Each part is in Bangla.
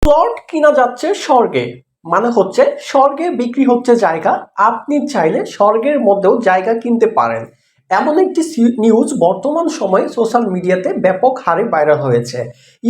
প্লট কিনা যাচ্ছে স্বর্গে? মানে হচ্ছে স্বর্গে বিক্রি হচ্ছে জায়গা। আপনি চাইলে স্বর্গের মধ্যেও জায়গা কিনতে পারেন। এমন একটি নিউজ বর্তমান সময়ে সোশ্যাল মিডিয়াতে ব্যাপক হারে ভাইরাল হয়েছে।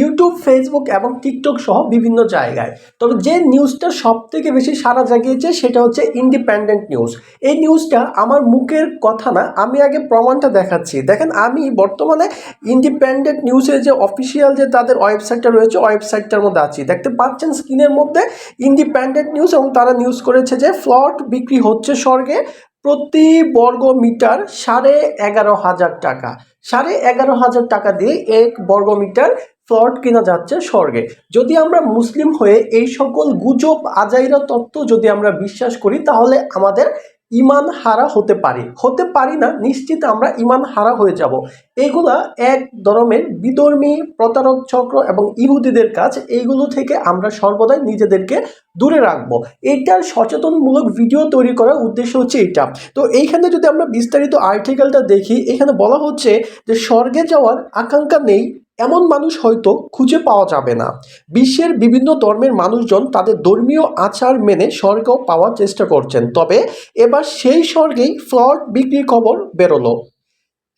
ইউটিউব ফেসবুক এবং টিকটক সহ বিভিন্ন জায়গায়। তবে যে নিউজটা সব থেকে বেশি সারা জাগিয়েছে সেটা হচ্ছে ইন্ডিপেন্ডেন্ট নিউজ এই নিউজটা আমার মুখের কথা না, আমি আগে প্রমাণটা দেখাচ্ছি। দেখেন, আমি বর্তমানে ইন্ডিপেন্ডেন্ট নিউজের যে অফিসিয়াল যে তাদের ওয়েবসাইটটা রয়েছে ওয়েবসাইটটার মধ্যে আছি। দেখতে পাচ্ছেন স্ক্রিনের মধ্যে ইন্ডিপেন্ডেন্ট নিউজ এবং তারা নিউজ করেছে যে ফ্লট বিক্রি হচ্ছে স্বর্গে। প্রতি বর্গ মিটার সাড়ে এগারো হাজার টাকা। সাড়ে এগারো হাজার টাকা দিয়ে এক বর্গ মিটার ফ্লট কিনা যাচ্ছে স্বর্গে। যদি আমরা মুসলিম হয়ে এই সকল গুজব, আজাইরা তত্ত্ব যদি আমরা বিশ্বাস করি, তাহলে আমাদের ইমান হারা হতে পারি। হতে পারি না, নিশ্চিত আমরা ইমান হারা হয়ে যাব। এগুলা এক ধরনের বিধর্মী, প্রতারক চক্র এবং ইহুদিদের কাজ। এইগুলো থেকে আমরা সর্বদাই নিজেদেরকে দূরে রাখব। এটার সচেতনমূলক ভিডিও তৈরি করার উদ্দেশ্য হচ্ছে এটা। তো এইখানে যদি আমরা বিস্তারিত আর্টিকেলটা দেখি, এখানে বলা হচ্ছে যে স্বর্গে যাওয়ার আকাঙ্ক্ষা নেই। এমন মানুষ হয়তো খুঁজে পাওয়া যাবে না। বিশ্বের বিভিন্ন ধর্মের মানুষজন তাদের ধর্মীয় আচার মেনে স্বর্গ পাওয়ার চেষ্টা করছেন। তবে এবার সেই স্বর্গেই ফ্লট বিক্রির খবর বেরোলো।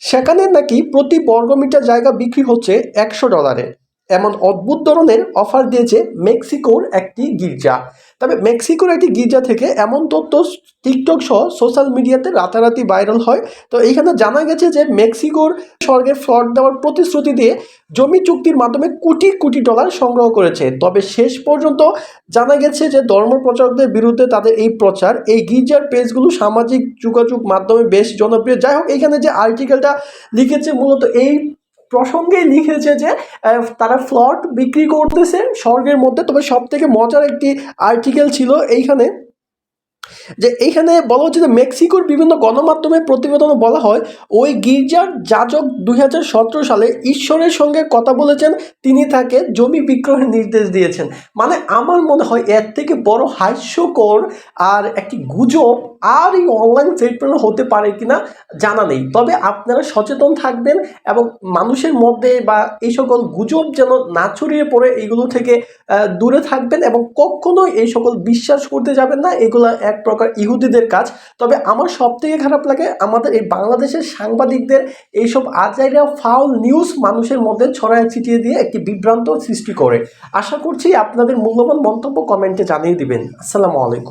সেখানে নাকি প্রতি বর্গমিটার জায়গা বিক্রি হচ্ছে একশো ডলারে। এমন অদ্ভুত ধরনের অফার দিয়েছে মেক্সিকোর একটি গির্জা। তবে মেক্সিকোর একটি গির্জা থেকে এমন তথ্য টিকটক সহ সোশ্যাল মিডিয়াতে রাতারাতি ভাইরাল হয়। তো এইখানে জানা গেছে যে মেক্সিকোর স্বর্গে ফ্লট দেওয়ার প্রতিশ্রুতি দিয়ে জমি চুক্তির মাধ্যমে কোটি কোটি ডলার সংগ্রহ করেছে। তবে শেষ পর্যন্ত জানা গেছে যে ধর্ম প্রচারকদের বিরুদ্ধে তাদের এই প্রচার। এই গির্জার পেজগুলো সামাজিক যোগাযোগ মাধ্যমে বেশ জনপ্রিয়। যাই হোক এখানে যে আর্টিকেলটা লিখেছে, মূলত এই প্রসঙ্গে লিখেছে যে তারা ফ্লট বিক্রি করতেছে। স্বর্গের মধ্যে। তবে সব থেকে মজার একটি আর্টিকেল ছিল এইখানে। যে এইখানে বলা হচ্ছে যে মেক্সিকোর বিভিন্ন গণমাধ্যমে প্রতিবেদনে বলা হয়, ওই গির্জার যাজক দুই হাজার সতেরো সালে ঈশ্বরের সঙ্গে কথা বলেছেন, তিনি তাকে জমি বিক্রয়ের নির্দেশ দিয়েছেন। মানে আমার মনে হয় এর থেকে বড় হাস্যকর আর একটি গুজব আর এই অনলাইন প্ল্যাটফর্মে হতে পারে কিনা জানা নেই। তবে আপনারা সচেতন থাকবেন এবং মানুষের মধ্যে বা এই সকল গুজব যেন না ছড়িয়ে পড়ে এইগুলো থেকে দূরে থাকবেন এবং কখনোই এই সকল বিশ্বাস করতে যাবেন না, এগুলো এক প্রকার ইহুদিদের কাজ। তবে আমার সব থেকে খারাপ লাগে আমাদের এই বাংলাদেশের সাংবাদিকদের এইসব আজাইরা ফাউল নিউজ মানুষের মধ্যে ছড়ায় ছিটিয়ে দিয়ে একটি বিভ্রান্ত সৃষ্টি করে। আশা করছি আপনাদের মূল্যবান মন্তব্য কমেন্টে জানিয়ে দিবেন। আসসালামু আলাইকুম।